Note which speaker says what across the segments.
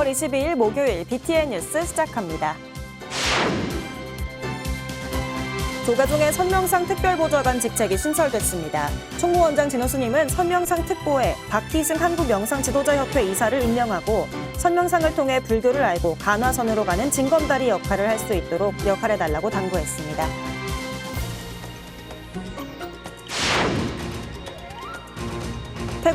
Speaker 1: 5월 22일 목요일 BTN 뉴스 시작합니다. 조가종의 선명상 특별보좌관 직책이 신설됐습니다. 총무원장 진호수님은 선명상 특보에 박희승 한국명상지도자협회 이사를 임명하고 선명상을 통해 불교를 알고 간화선으로 가는 징검다리 역할을 할 수 있도록 역할해달라고 당부했습니다.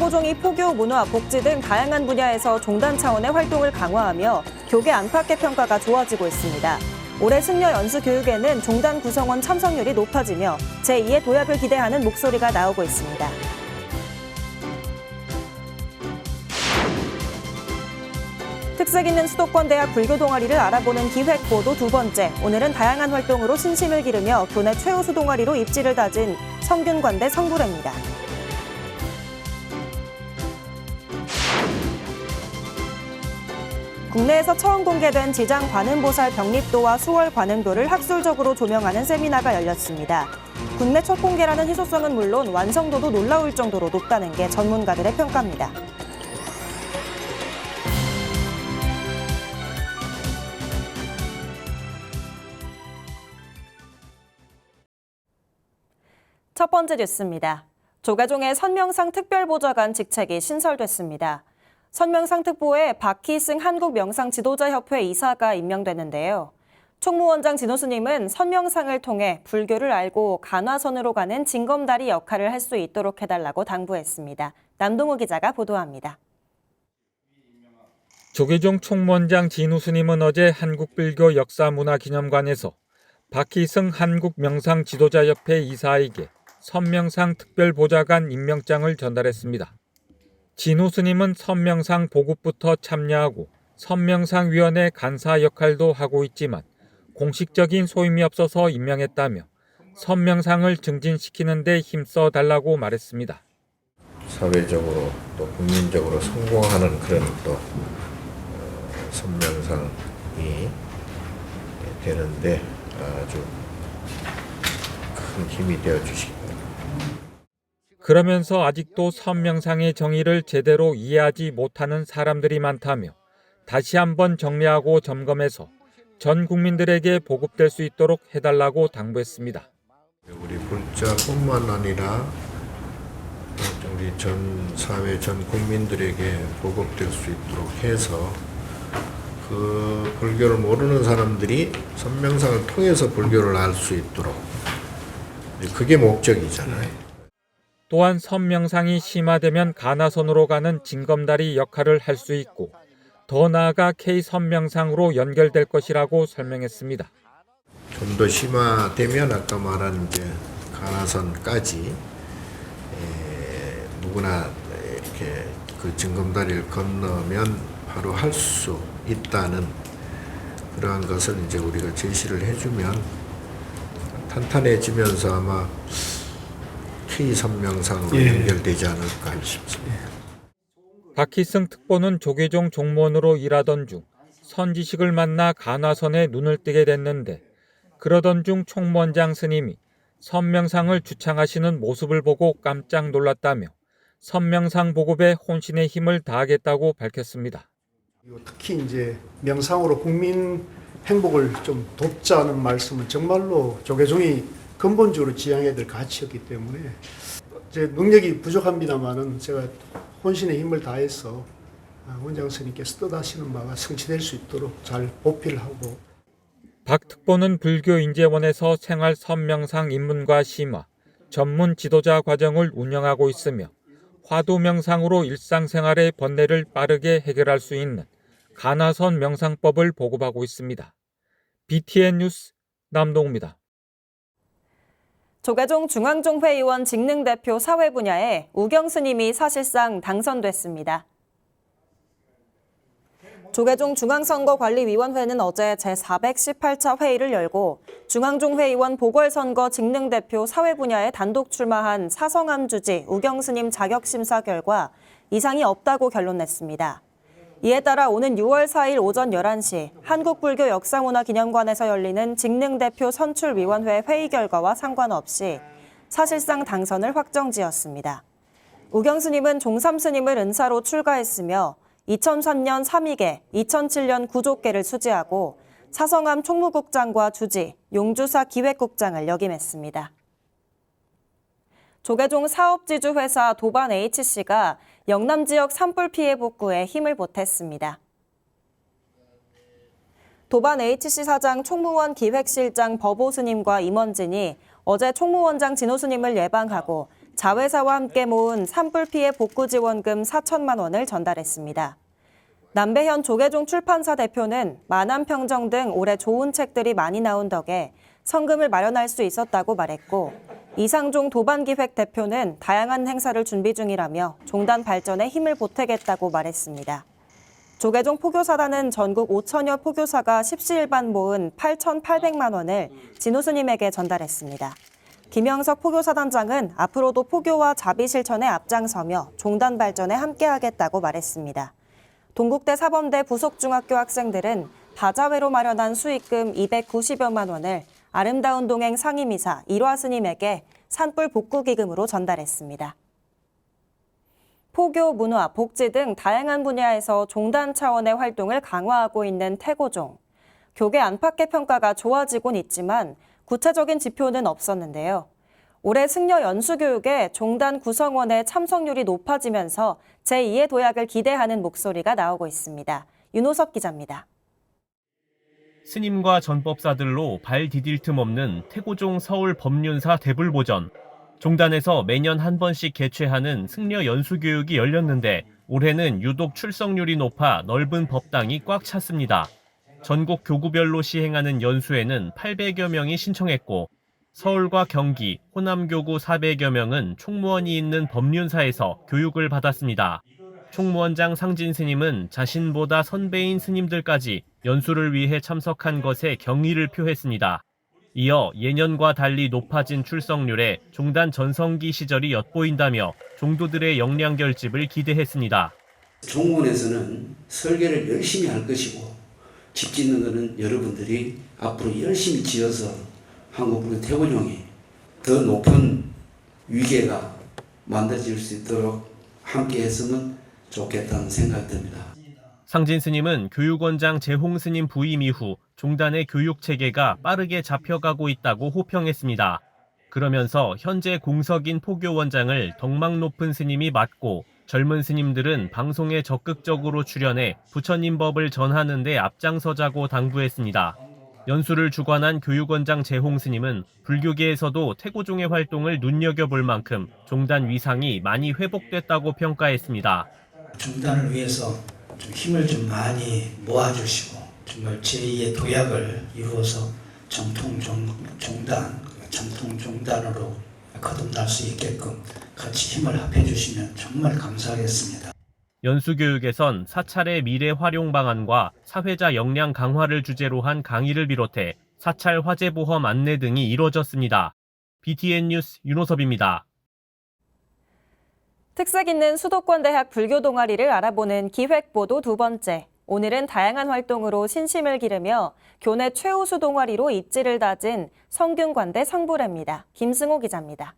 Speaker 1: 태고종이 포교, 문화, 복지 등 다양한 분야에서 종단 차원의 활동을 강화하며 교계 안팎의 평가가 좋아지고 있습니다. 올해 승려 연수 교육에는 종단 구성원 참석률이 높아지며 제2의 도약을 기대하는 목소리가 나오고 있습니다. 특색 있는 수도권 대학 불교 동아리를 알아보는 기획 보도 두 번째. 오늘은 다양한 활동으로 신심을 기르며 교내 최우수 동아리로 입지를 다진 성균관대 성불회입니다. 국내에서 처음 공개된 지장 관음보살 병립도와 수월 관음도를 학술적으로 조명하는 세미나가 열렸습니다. 국내 첫 공개라는 희소성은 물론 완성도도 놀라울 정도로 높다는 게 전문가들의 평가입니다. 첫 번째 뉴스입니다. 조가종의 선명상 특별보좌관 직책이 신설됐습니다. 선명상 특보에 박희승 한국명상지도자협회 이사가 임명됐는데요. 총무원장 진호수님은 선명상을 통해 불교를 알고 간화선으로 가는 징검다리 역할을 할 수 있도록 해달라고 당부했습니다. 남동우 기자가 보도합니다.
Speaker 2: 조계종 총무원장 진우스님은 어제 한국불교 역사문화기념관에서 박희승 한국명상지도자협회 이사에게 선명상 특별보좌관 임명장을 전달했습니다. 진호 스님은 선명상 보급부터 참여하고 선명상위원회 간사 역할도 하고 있지만 공식적인 소임이 없어서 임명했다며 선명상을 증진시키는 데 힘써 달라고 말했습니다.
Speaker 3: 사회적으로 또 국민적으로 성공하는 그런 또 어, 선명상이 되는데 아주 큰 힘이 되어 주시기.
Speaker 2: 그러면서 아직도 선명상의 정의를 제대로 이해하지 못하는 사람들이 많다며 다시 한번 정리하고 점검해서 전 국민들에게 보급될 수 있도록 해달라고 당부했습니다.
Speaker 3: 우리 불자뿐만 아니라 우리 전 사회 전 국민들에게 보급될 수 있도록 해서 그 불교를 모르는 사람들이 선명상을 통해서 불교를 알 수 있도록 그게 목적이잖아요.
Speaker 2: 또한 선명상이 심화되면 가나선으로 가는 징검다리 역할을 할 수 있고 더 나아가 K 선명상으로 연결될 것이라고 설명했습니다.
Speaker 3: 좀 더 심화되면 아까 말한 이제 가나선까지 에, 누구나 이렇게 그 징검다리를 건너면 바로 할 수 있다는 그러한 것을 이제 우리가 제시를 해주면 탄탄해지면서 아마 K 선명상으로
Speaker 4: 예.
Speaker 3: 연결되지 않을까 싶습니다.
Speaker 2: 박희승 특보는 조계종 종무원으로 일하던 중 선지식을 만나 간화선에 눈을 뜨게 됐는데 그러던 중 총무원장 스님이 선명상을 주창하시는 모습을 보고 깜짝 놀랐다며 선명상 보급에 혼신의 힘을 다하겠다고 밝혔습니다.
Speaker 4: 특히 이제 명상으로 국민 행복을 좀 돕자는 말씀은 정말로 조계종이 근본적으로 지향해야 될 가치였기 때문에 제 능력이 부족합니다만은 제가 혼신의 힘을 다해서 아, 원장 스님께서 뜻하시는 바가 성취될 수 있도록 잘 보필 하고
Speaker 2: 박 특보는 불교인재원에서 생활 선명상 입문과 심화, 전문 지도자 과정을 운영하고 있으며 화두 명상으로 일상생활의 번뇌를 빠르게 해결할 수 있는 가나선 명상법을 보급하고 있습니다. BTN 뉴스 남동우입니다.
Speaker 1: 조계종 중앙종회의원 직능대표 사회 분야에 우경 스님이 사실상 당선됐습니다. 조계종 중앙선거관리위원회는 어제 제418차 회의를 열고 중앙종회의원 보궐선거 직능대표 사회 분야에 단독 출마한 사성암 주지 우경 스님 자격 심사 결과 이상이 없다고 결론냈습니다. 이에 따라 오는 6월 4일 오전 11시 한국불교 역사문화기념관에서 열리는 직능대표 선출위원회 회의 결과와 상관없이 사실상 당선을 확정지었습니다. 우경 스님은 종삼 스님을 은사로 출가했으며 2003년 3위계, 2007년 9족계를 수지하고 사성함 총무국장과 주지, 용주사 기획국장을 역임했습니다. 조계종 사업지주 회사 도반 HC가 영남 지역 산불 피해 복구에 힘을 보탰습니다. 도반 HC 사장 총무원 기획실장 법오 스님과 임원진이 어제 총무원장 진호 스님을 예방하고 자회사와 함께 모은 산불 피해 복구 지원금 4천만 원을 전달했습니다. 남배현 조계종 출판사 대표는 만안평정 등 올해 좋은 책들이 많이 나온 덕에 성금을 마련할 수 있었다고 말했고 이상종 도반기획 대표는 다양한 행사를 준비 중이라며 종단 발전에 힘을 보태겠다고 말했습니다. 조계종 포교사단은 전국 5천여 포교사가 십시일반 모은 8,800만 원을 진호 스님에게 전달했습니다. 김영석 포교사단장은 앞으로도 포교와 자비 실천에 앞장서며 종단 발전에 함께하겠다고 말했습니다. 동국대 사범대 부속중학교 학생들은 바자회로 마련한 수익금 290여만 원을 아름다운 동행 상임이사 일화 스님에게 산불 복구 기금으로 전달했습니다. 포교, 문화, 복지 등 다양한 분야에서 종단 차원의 활동을 강화하고 있는 태고종. 교계 안팎의 평가가 좋아지곤 있지만 구체적인 지표는 없었는데요. 올해 승려 연수교육에 종단 구성원의 참석률이 높아지면서 제2의 도약을 기대하는 목소리가 나오고 있습니다. 윤호섭 기자입니다.
Speaker 5: 스님과 전법사들로 발 디딜 틈 없는 태고종 서울 법륜사 대불보전. 종단에서 매년 한 번씩 개최하는 승려 연수교육이 열렸는데 올해는 유독 출석률이 높아 넓은 법당이 꽉 찼습니다. 전국 교구별로 시행하는 연수에는 800여 명이 신청했고 서울과 경기, 호남교구 400여 명은 총무원이 있는 법륜사에서 교육을 받았습니다. 총무원장 상진 스님은 자신보다 선배인 스님들까지 연수를 위해 참석한 것에 경의를 표했습니다. 이어 예년과 달리 높아진 출석률에 종단 전성기 시절이 엿보인다며 종도들의 역량 결집을 기대했습니다.
Speaker 6: 종원에서는 설계를 열심히 할 것이고 집 짓는 것은 여러분들이 앞으로 열심히 지어서 한국의 태고종이 더 높은 위계가 만들어질 수 있도록 함께 했으면 좋겠다는 생각이 듭니다.
Speaker 5: 상진 스님은 교육원장 재홍 스님 부임 이후 종단의 교육 체계가 빠르게 잡혀가고 있다고 호평했습니다. 그러면서 현재 공석인 포교 원장을 덕망 높은 스님이 맡고 젊은 스님들은 방송에 적극적으로 출연해 부처님 법을 전하는 데 앞장서자고 당부했습니다. 연수를 주관한 교육원장 재홍 스님은 불교계에서도 태고종의 활동을 눈여겨볼 만큼 종단 위상이 많이 회복됐다고 평가했습니다.
Speaker 7: 중단을 위해서 좀 힘을 좀 많이 모아주시고 정말 제2의 도약을 이루어서 정통 종, 종단, 정통 종단으로 거듭날 수 있게끔 같이 힘을 합해주시면 정말 감사하겠습니다.
Speaker 5: 연수교육에선 사찰의 미래 활용 방안과 사회자 역량 강화를 주제로 한 강의를 비롯해 사찰 화재 보험 안내 등이 이뤄졌습니다. BTN 뉴스 윤호섭입니다.
Speaker 1: 특색 있는 수도권 대학 불교 동아리를 알아보는 기획보도 두 번째. 오늘은 다양한 활동으로 신심을 기르며 교내 최우수 동아리로 입지를 다진 성균관대 성불회입니다. 김승호 기자입니다.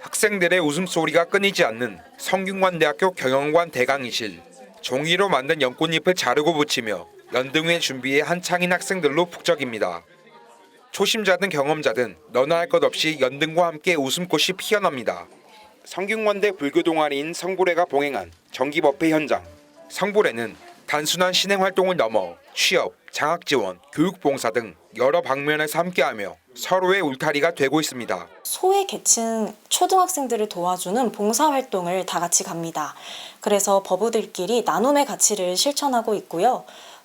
Speaker 8: 학생들의 웃음소리가 끊이지 않는 성균관대학교 경영관 대강의실. 종이로 만든 연꽃잎을 자르고 붙이며 연등회 준비에 한창인 학생들로 북적입니다. 초심자든 경험자든 너나 할 것 없이 연등과 함께 웃음꽃이 피어납니다. 성균관대 불교 동아리인 성불회가 봉행한 정기법회 현장. 성불회는 단순한 신행 활동을 넘어 취업, 장학 지원, 교육 봉사 등 여러 방면에서 함께하며 서로의 울타리가 되고 있습니다.
Speaker 9: 소외 계층 초등학생들을 도와주는 봉사 활동을 다 같이 갑니다. 그래서 버부들끼리 나눔의 가치를 실천하고 있고요.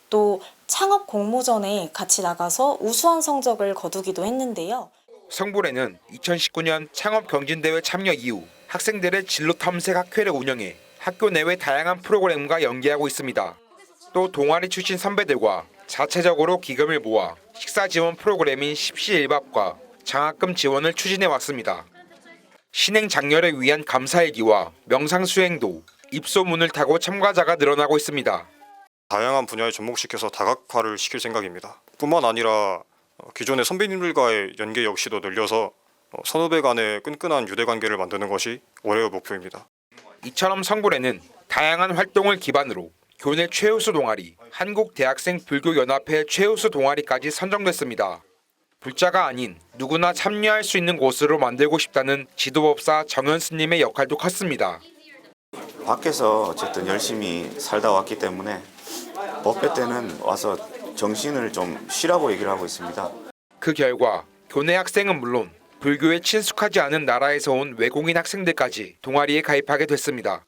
Speaker 9: 또 창업 공모전에 같이 나가서 우수한 성적을 거두기도 했는데요.
Speaker 8: 성불회는 2019년 창업 경진대회 참여 이후 학생들의 진로 탐색 학회를 운영해 학교 내외 다양한 프로그램과 연계하고 있습니다. 또 동아리 출신 선배들과 자체적으로 기금을 모아 식사 지원 프로그램인 십시일밥과 장학금 지원을 추진해 왔습니다. 신행 장려를 위한 감사일기와 명상 수행도 입소문을 타고 참가자가 늘어나고 있습니다.
Speaker 10: 다양한 분야에 접목시켜서 다각화를 시킬 생각입니다. 뿐만 아니라 어, 기존의 선배님들과의 연계 역시도 늘려서 어, 선후배 간의 끈끈한 유대 관계를 만드는 것이 올해의 목표입니다.
Speaker 8: 이처럼 성불에는 다양한 활동을 기반으로 교내 최우수 동아리, 한국대학생 불교연합회 최우수 동아리까지 선정됐습니다. 불자가 아닌 누구나 참여할 수 있는 곳으로 만들고 싶다는 지도법사 정현 스님의 역할도 컸습니다.
Speaker 11: 밖에서 어쨌든 열심히 살다 왔기 때문에 법회 때는 와서 정신을 좀 쉬라고 얘기를 하고 있습니다.
Speaker 8: 그 결과 교내 학생은 물론 불교에 친숙하지 않은 나라에서 온 외국인 학생들까지 동아리에 가입하게 됐습니다.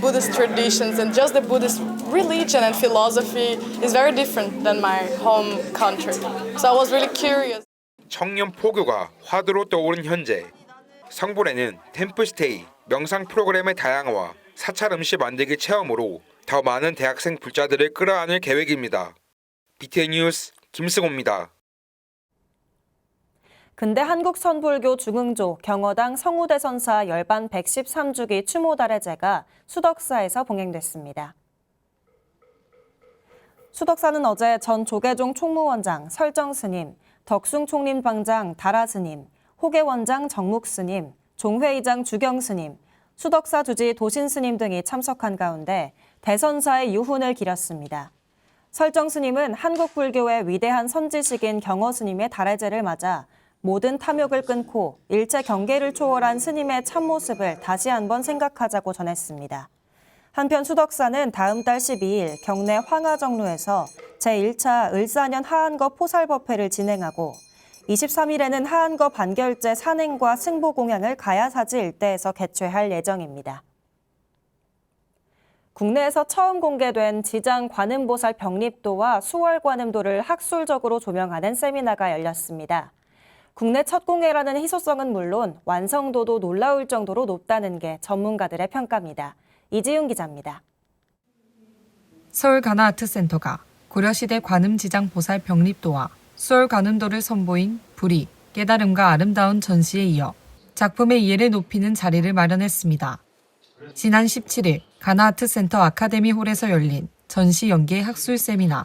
Speaker 12: Buddhist traditions and just the Buddhist religion and philosophy is very different than my home country. So I was really curious.
Speaker 8: 청년 포교가 화두로 떠오른 현재 성불에는 템플스테이, 명상 프로그램의 다양화와 사찰 음식 만들기 체험으로 더 많은 대학생 불자들을 끌어안을 계획입니다. BTN 뉴스 김승호입니다.
Speaker 1: 근대 한국 선불교 중흥조 경어당 성우대 선사 열반 113주기 추모달의제가 수덕사에서 봉행됐습니다. 수덕사는 어제 전 조계종 총무원장 설정 스님, 덕숭 총림 방장 다라 스님, 호계 원장 정묵 스님, 종회의장 주경 스님, 수덕사 주지 도신 스님 등이 참석한 가운데 대선사의 유훈을 기렸습니다. 설정 스님은 한국 불교의 위대한 선지식인 경어 스님의 달해제를 맞아 모든 탐욕을 끊고 일체 경계를 초월한 스님의 참모습을 다시 한번 생각하자고 전했습니다. 한편 수덕사는 다음 달 12일 경내 황하정로에서 제1차 을사년 하한거 포살법회를 진행하고 23일에는 하한거 반결제 산행과 승보 공양을 가야사지 일대에서 개최할 예정입니다. 국내에서 처음 공개된 지장 관음보살 병립도와 수월 관음도를 학술적으로 조명하는 세미나가 열렸습니다. 국내 첫 공개라는 희소성은 물론 완성도도 놀라울 정도로 높다는 게 전문가들의 평가입니다. 이지윤 기자입니다.
Speaker 13: 서울 가나아트센터가 고려시대 관음지장 보살 병립도와 수월 관음도를 선보인 불이 깨달음과 아름다운 전시에 이어 작품의 이해를 높이는 자리를 마련했습니다. 지난 17일 가나아트센터 아카데미 홀에서 열린 전시 연계 학술 세미나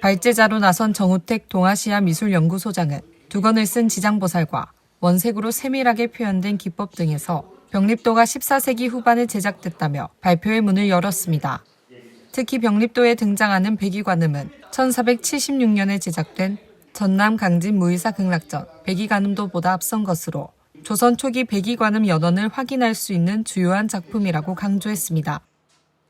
Speaker 13: 발제자로 나선 정우택 동아시아 미술연구소장은 두 권을 쓴 지장보살과 원색으로 세밀하게 표현된 기법 등에서 병립도가 14세기 후반에 제작됐다며 발표의 문을 열었습니다. 특히 병립도에 등장하는 백이관음은 1476년에 제작된 전남 강진 무의사 극락전 백이관음도보다 앞선 것으로 조선 초기 백이관음 연원을 확인할 수 있는 주요한 작품이라고 강조했습니다.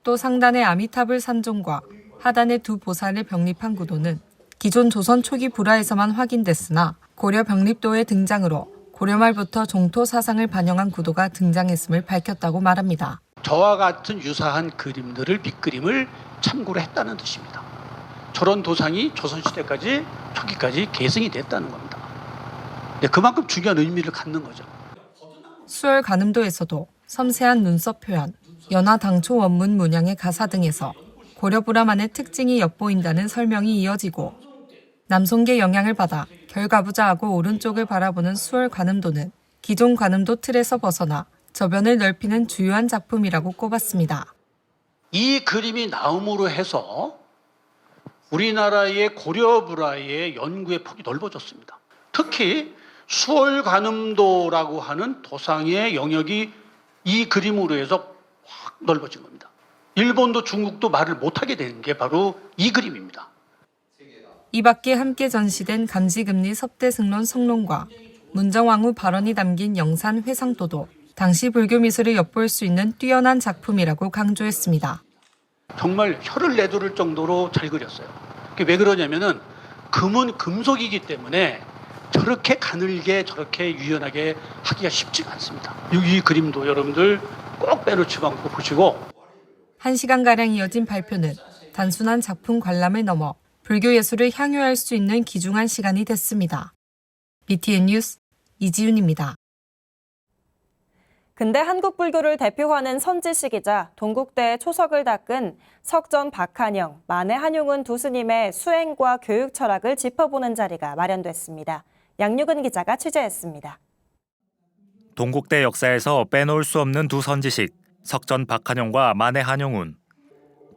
Speaker 13: 또 상단의 아미타불 산종과 하단의 두 보살을 병립한 구도는 기존 조선 초기 불화에서만 확인됐으나 고려 병립도의 등장으로 고려 말부터 종토 사상을 반영한 구도가 등장했음을 밝혔다고 말합니다.
Speaker 14: 저와 같은 유사한 그림들을 밑그림을 참고로 했다는 뜻입니다. 저런 도상이 조선시대까지 초기까지 계승이 됐다는 겁니다. 네, 그만큼 중요한 의미를 갖는 거죠.
Speaker 13: 수월 간음도에서도 섬세한 눈썹 표현, 연화 당초 원문 문양의 가사 등에서 고려 불화만의 특징이 엿보인다는 설명이 이어지고 남송계 영향을 받아 결과부자 하고 오른쪽을 바라보는 수월 관음도는 기존 관음도 틀에서 벗어나 저변을 넓히는 주요한 작품이라고 꼽았습니다.
Speaker 14: 이 그림이 나옴으로 해서 우리나라의 고려 불화의 연구의 폭이 넓어졌습니다. 특히 수월 관음도라고 하는 도상의 영역이 이 그림으로 해서 확 넓어진 겁니다. 일본도 중국도 말을 못하게 된게 바로 이 그림입니다.
Speaker 13: 이 밖에 함께 전시된 감지금리 섭대승론 성론과 문정왕후 발언이 담긴 영산 회상도도 당시 불교 미술을 엿볼 수 있는 뛰어난 작품이라고 강조했습니다.
Speaker 14: 정말 혀를 내두를 정도로 잘 그렸어요. 그게 왜 그러냐면은 금은 금속이기 때문에 저렇게 가늘게 저렇게 유연하게 하기가 쉽지가 않습니다. 이 그림도 여러분들 꼭 빼놓지 않고 보시고
Speaker 13: 1시간가량 이어진 발표는 단순한 작품 관람을 넘어 불교 예술을 향유할 수 있는 귀중한 시간이 됐습니다. BTN 뉴스 이지윤입니다.
Speaker 1: 근대 한국 불교를 대표하는 선지식이자 동국대의 초석을 닦은 석전 박한영, 만해 한용운 두 스님의 수행과 교육 철학을 짚어보는 자리가 마련됐습니다. 양육은 기자가 취재했습니다.
Speaker 15: 동국대 역사에서 빼놓을 수 없는 두 선지식 석전 박한용과 만해 한용운.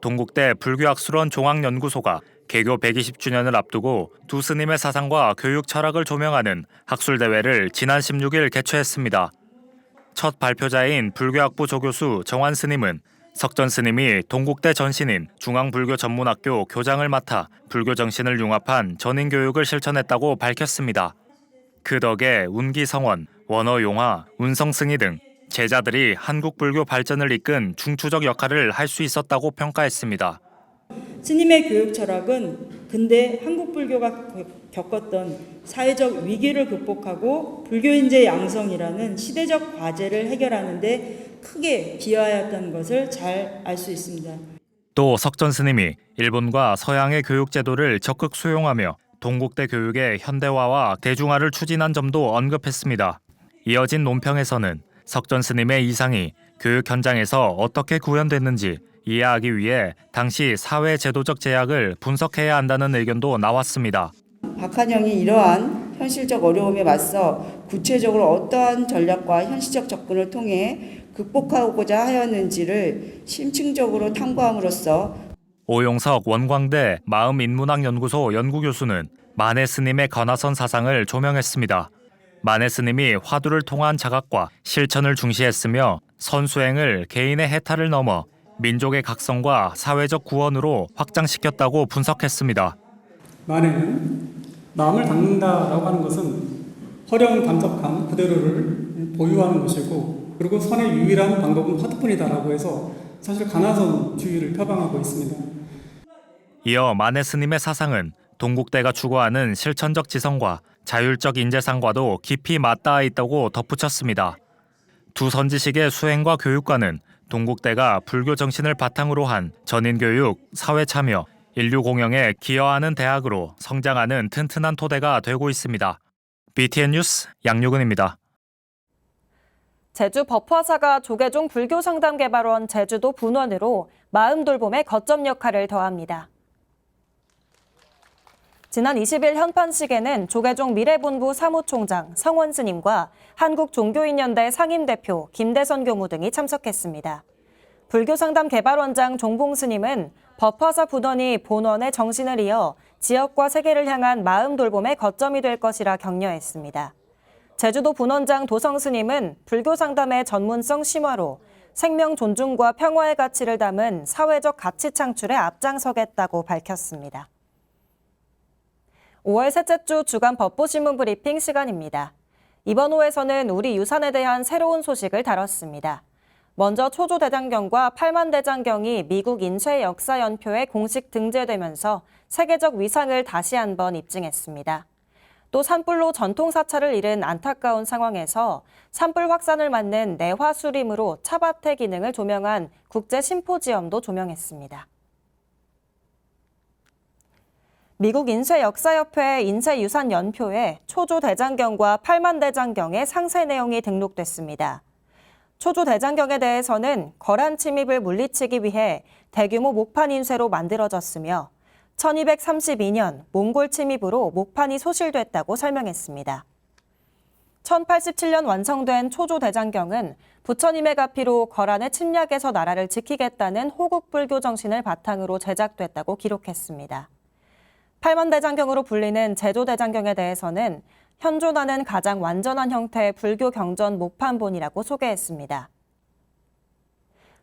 Speaker 15: 동국대 불교학술원 종합연구소가 개교 120주년을 앞두고 두 스님의 사상과 교육 철학을 조명하는 학술 대회를 지난 16일 개최했습니다. 첫 발표자인 불교학부 조교수 정환 스님은 석전 스님이 동국대 전신인 중앙불교 전문학교 교장을 맡아 불교 정신을 융합한 전인 교육을 실천했다고 밝혔습니다. 그 덕에 운기성원, 원어용화, 운성승이 등 제자들이 한국 불교 발전을 이끈 중추적 역할을 할 수 있었다고 평가했습니다.
Speaker 16: 스님의 교육 철학은 근대 한국 불교가 겪었던 사회적 위기를 극복하고 불교 인재 양성이라는 시대적 과제를 해결하는 데 크게 기여하였다는 것을 잘 알 수 있습니다.
Speaker 15: 또 석전 스님이 일본과 서양의 교육 제도를 적극 수용하며 동국대 교육의 현대화와 대중화를 추진한 점도 언급했습니다. 이어진 논평에서는 석전 스님의 이상이 교육 현장에서 어떻게 구현됐는지 이해하기 위해 당시 사회 제도적 제약을 분석해야 한다는 의견도 나왔습니다.
Speaker 16: 박한영이 이러한 현실적 어려움에 맞서 구체적으로 어떠한 전략과 현실적 접근을 통해 극복하고자 하였는지를 심층적으로 탐구함으로써
Speaker 15: 오용석 원광대 마음인문학연구소 연구교수는 만해 스님의 건화선 사상을 조명했습니다. 만해 스님이 화두를 통한 자각과 실천을 중시했으며 선수행을 개인의 해탈을 넘어 민족의 각성과 사회적 구원으로 확장시켰다고 분석했습니다.
Speaker 17: 만에는 마음을 닦는다라고 하는 것은 허령단적함 그대로를 보유하는 것이고 그리고 선의 유일한 방법은 화두뿐이다라고 해서 사실 가나선 주의를 표방하고 있습니다.
Speaker 15: 이어 만해 스님의 사상은 동국대가 추구하는 실천적 지성과 자율적 인재상과도 깊이 맞닿아 있다고 덧붙였습니다. 두 선지식의 수행과 교육과는 동국대가 불교 정신을 바탕으로 한 전인 교육, 사회 참여, 인류 공영에 기여하는 대학으로 성장하는 튼튼한 토대가 되고 있습니다. BTN 뉴스 양유근입니다.
Speaker 1: 제주 법화사가 조계종 불교상담개발원 제주도 분원으로 마음 돌봄의 거점 역할을 더합니다. 지난 20일 현판식에는 조계종 미래본부 사무총장 성원 스님과 한국종교인연대 상임대표 김대선 교무 등이 참석했습니다. 불교상담 개발원장 종봉 스님은 법화사 분원이 본원의 정신을 이어 지역과 세계를 향한 마음 돌봄의 거점이 될 것이라 격려했습니다. 제주도 분원장 도성 스님은 불교 상담의 전문성 심화로 생명 존중과 평화의 가치를 담은 사회적 가치 창출에 앞장서겠다고 밝혔습니다. 5월 셋째 주 주간 법보신문 브리핑 시간입니다. 이번 호에서는 우리 유산에 대한 새로운 소식을 다뤘습니다. 먼저 초조 대장경과 팔만 대장경이 미국 인쇄 역사 연표에 공식 등재되면서 세계적 위상을 다시 한번 입증했습니다. 또 산불로 전통 사찰을 잃은 안타까운 상황에서 산불 확산을 막는 내화 수림으로 차밭의 기능을 조명한 국제 심포지엄도 조명했습니다. 미국 인쇄 역사협회 인쇄유산 연표에 초조대장경과 팔만대장경의 상세 내용이 등록됐습니다. 초조대장경에 대해서는 거란 침입을 물리치기 위해 대규모 목판 인쇄로 만들어졌으며 1232년 몽골 침입으로 목판이 소실됐다고 설명했습니다. 1087년 완성된 초조대장경은 부처님의 가피로 거란의 침략에서 나라를 지키겠다는 호국불교 정신을 바탕으로 제작됐다고 기록했습니다. 팔만대장경으로 불리는 제조대장경에 대해서는 현존하는 가장 완전한 형태의 불교 경전 목판본이라고 소개했습니다.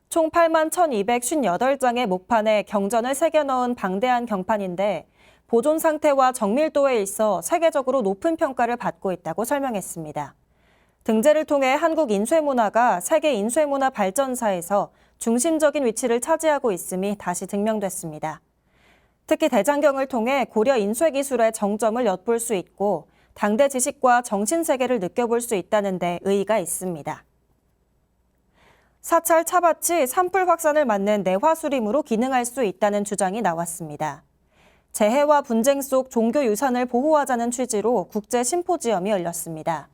Speaker 1: 총 8만 1258장의 목판에 경전을 새겨 넣은 방대한 경판인데 보존 상태와 정밀도에 있어 세계적으로 높은 평가를 받고 있다고 설명했습니다. 등재를 통해 한국 인쇄문화가 세계 인쇄문화 발전사에서 중심적인 위치를 차지하고 있음이 다시 증명됐습니다. 특히 대장경을 통해 고려 인쇄 기술의 정점을 엿볼 수 있고 당대 지식과 정신 세계를 느껴볼 수 있다는 데 의의가 있습니다. 사찰 차밭이 산불 확산을 막는 내화수림으로 기능할 수 있다는 주장이 나왔습니다. 재해와 분쟁 속 종교 유산을 보호하자는 취지로 국제 심포지엄이 열렸습니다.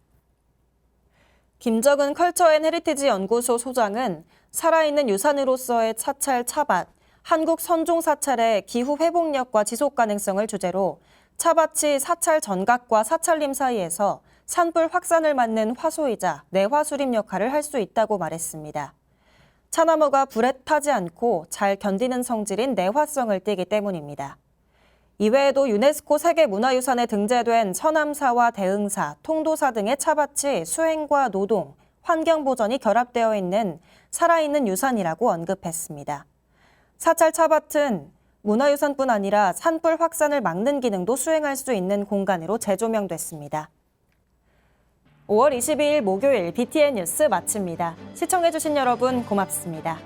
Speaker 1: 김정은 컬처 앤 헤리티지 연구소 소장은 살아있는 유산으로서의 사찰 차밭, 한국 선종 사찰의 기후 회복력과 지속 가능성을 주제로 차밭이 사찰 전각과 사찰림 사이에서 산불 확산을 막는 화소이자 내화수림 역할을 할 수 있다고 말했습니다. 차나무가 불에 타지 않고 잘 견디는 성질인 내화성을 띠기 때문입니다. 이외에도 유네스코 세계문화유산에 등재된 서남사와 대흥사, 통도사 등의 차밭이 수행과 노동, 환경 보전이 결합되어 있는 살아있는 유산이라고 언급했습니다. 사찰 차밭은 문화유산뿐 아니라 산불 확산을 막는 기능도 수행할 수 있는 공간으로 재조명됐습니다. 5월 22일 목요일 BTN 뉴스 마칩니다. 시청해주신 여러분 고맙습니다.